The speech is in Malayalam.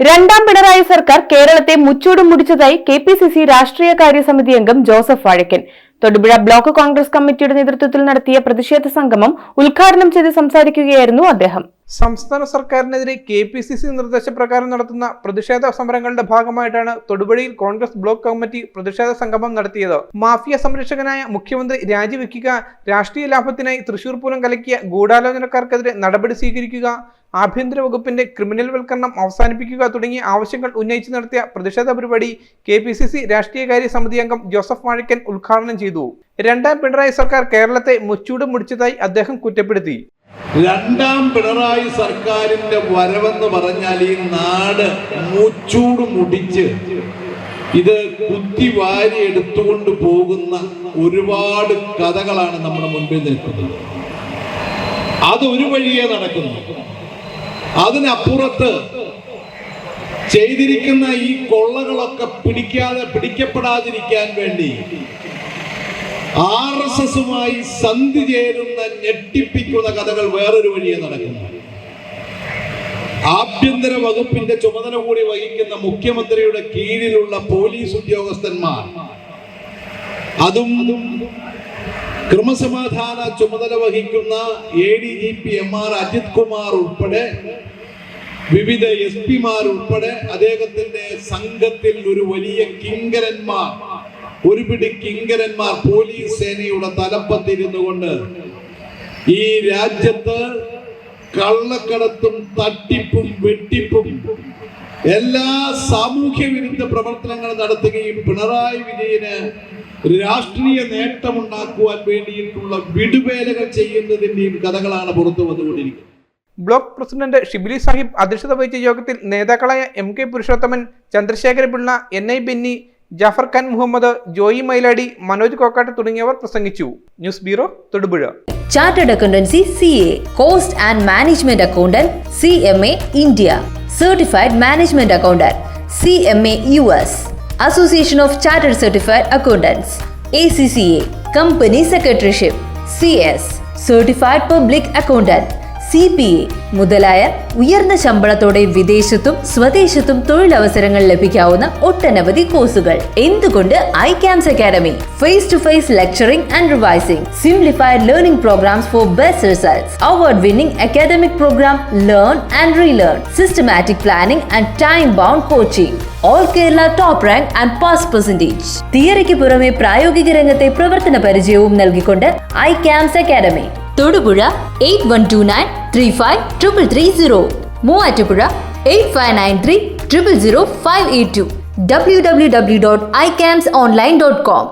രണ്ടാം പിണറായി സർക്കാർ കേരളത്തെ മുച്ചൂടും മുടിച്ചതായി കെ പി സി സി രാഷ്ട്രീയകാര്യ സമിതി അംഗം ജോസഫ് വാഴക്കൻ തൊടുപുഴ ബ്ലോക്ക് കോൺഗ്രസ് കമ്മിറ്റിയുടെ നേതൃത്വത്തിൽ നടത്തിയ പ്രതിഷേധ സംഗമം ഉദ്ഘാടനം ചെയ്ത് സംസാരിക്കുകയായിരുന്നു അദ്ദേഹം. സംസ്ഥാന സർക്കാരിനെതിരെ കെ പി സി സി നിർദ്ദേശപ്രകാരം നടത്തുന്ന പ്രതിഷേധ സമരങ്ങളുടെ ഭാഗമായിട്ടാണ് തൊടുപുഴയിൽ കോൺഗ്രസ് ബ്ലോക്ക് കമ്മിറ്റി പ്രതിഷേധ സംഗമം നടത്തിയത്. മാഫിയ സംരക്ഷകനായ മുഖ്യമന്ത്രി രാജിവെക്കുക രാഷ്ട്രീയ ലാഭത്തിനായി തൃശൂർ പൂരം കലക്കിയ ഗൂഢാലോചനക്കാർക്കെതിരെ നടപടി സ്വീകരിക്കുക ആഭ്യന്തര വകുപ്പിന്റെ ക്രിമിനൽ വൽക്കരണം അവസാനിപ്പിക്കുക തുടങ്ങിയ ആവശ്യങ്ങൾ ഉന്നയിച്ച് നടത്തിയ പ്രതിഷേധ പരിപാടി കെ പി സി സി രാഷ്ട്രീയകാര്യ സമിതി അംഗം ജോസഫ് വാഴക്കൻ ഉദ്ഘാടനം ചെയ്തു. രണ്ടാം പിണറായി സർക്കാർ കേരളത്തെ മുച്ചൂട് മുടിച്ചതായി അദ്ദേഹം കുറ്റപ്പെടുത്തി. രണ്ടാം പിണറായി സർക്കാരിന്റെ വരവെന്ന് പറഞ്ഞാൽ ഈ നാട് മുച്ചൂട് മുടിച്ച് ഇത് കുത്തി വാരി എടുത്തുകൊണ്ട് പോകുന്ന ഒരുപാട് കഥകളാണ് നമ്മുടെ മുൻപിൽ നിൽക്കുന്നത്. അത് ഒരു വഴിയേ നടക്കുന്നു. അതിനപ്പുറത്ത് ചെയ്തിരിക്കുന്ന ഈ കൊള്ളകളൊക്കെ പിടിക്കാതെ പിടിക്കപ്പെടാതിരിക്കാൻ വേണ്ടി ആർ എസ് എസുമായി സന്ധി ചേരുന്ന ഞെട്ടിപ്പിക്കുന്ന കഥകൾ വേറൊരു വഴിയെ നടക്കുന്നു. ആഭ്യന്തര വകുപ്പിന്റെ ചുമതല കൂടി വഹിക്കുന്ന മുഖ്യമന്ത്രിയുടെ കീഴിലുള്ള പോലീസ് ഉദ്യോഗസ്ഥന്മാർ അതും ക്രമസമാധാന ചുമതല വഹിക്കുന്ന A D G P M R Ajith Kumar ഉൾപ്പെടെ വിവിധ എസ് പിമാർ ഉൾപ്പെടെ അദ്ദേഹത്തിന്റെ സംഘത്തിൽ ഒരു വലിയ കിങ്കരന്മാർ ഒരുപിടി കിങ്കരന്മാർ പോലീസ് സേനയുടെ തലപ്പത്തിരുന്നു കൊണ്ട് ഈ രാജ്യത്ത് കള്ളക്കടത്തും തട്ടിപ്പും വെട്ടിപ്പും എല്ലാ സാമൂഹ്യ വിരുദ്ധ പ്രവർത്തനങ്ങളും നടത്തുകയും പിണറായി വിജയന് രാഷ്ട്രീയ നേട്ടമുണ്ടാക്കുവാൻ വേണ്ടിയിട്ടുള്ള വിടുവേലകൾ ചെയ്യുന്നതിന്റെയും കഥകളാണ് പുറത്തു വന്നുകൊണ്ടിരിക്കുന്നത്. ബ്ലോക്ക് പ്രസിഡന്റ് ഷിബിലി സാഹിബ് അധ്യക്ഷത വഹിച്ച യോഗത്തിൽ നേതാക്കളായ M K Purushothaman Chandrasekhara Pillai N I Benny Jafar Khan Muhammad Joy Mailady Manoj Kokkatt തുടങ്ങിയവർ പ്രസംഗിച്ചു. News bureau Thodupuzha. Chartered accountancy C A cost and management accountant C M A India certified management accountant C M A U ACCA, association of chartered certified accountants A C C A company secretaryship C S certified public accountant P A മുതലായ ഉയർന്ന ശമ്പളത്തോടെ വിദേശത്തും സ്വദേശത്തും തൊഴിലവസരങ്ങൾ ലഭിക്കാവുന്ന ഒട്ടനവധി കോഴ്സുകൾ. എന്തുകൊണ്ട് I CAMS academy face to face lecturing and revising simplified learning programs for best results award winning academic program learn and relearn systematic planning and time bound coaching all Kerala top rank and pass percentage തിയറിക്ക് പുറമെ പ്രായോഗിക രംഗത്തെ പ്രവർത്തന പരിചയവും നൽകിക്കൊണ്ട് I CAMS academy Thodupuzha eight one two nine three five triple three zero Muvattupuzha eight five nine three triple zero five eight two W W W dot I CAMS online dot com.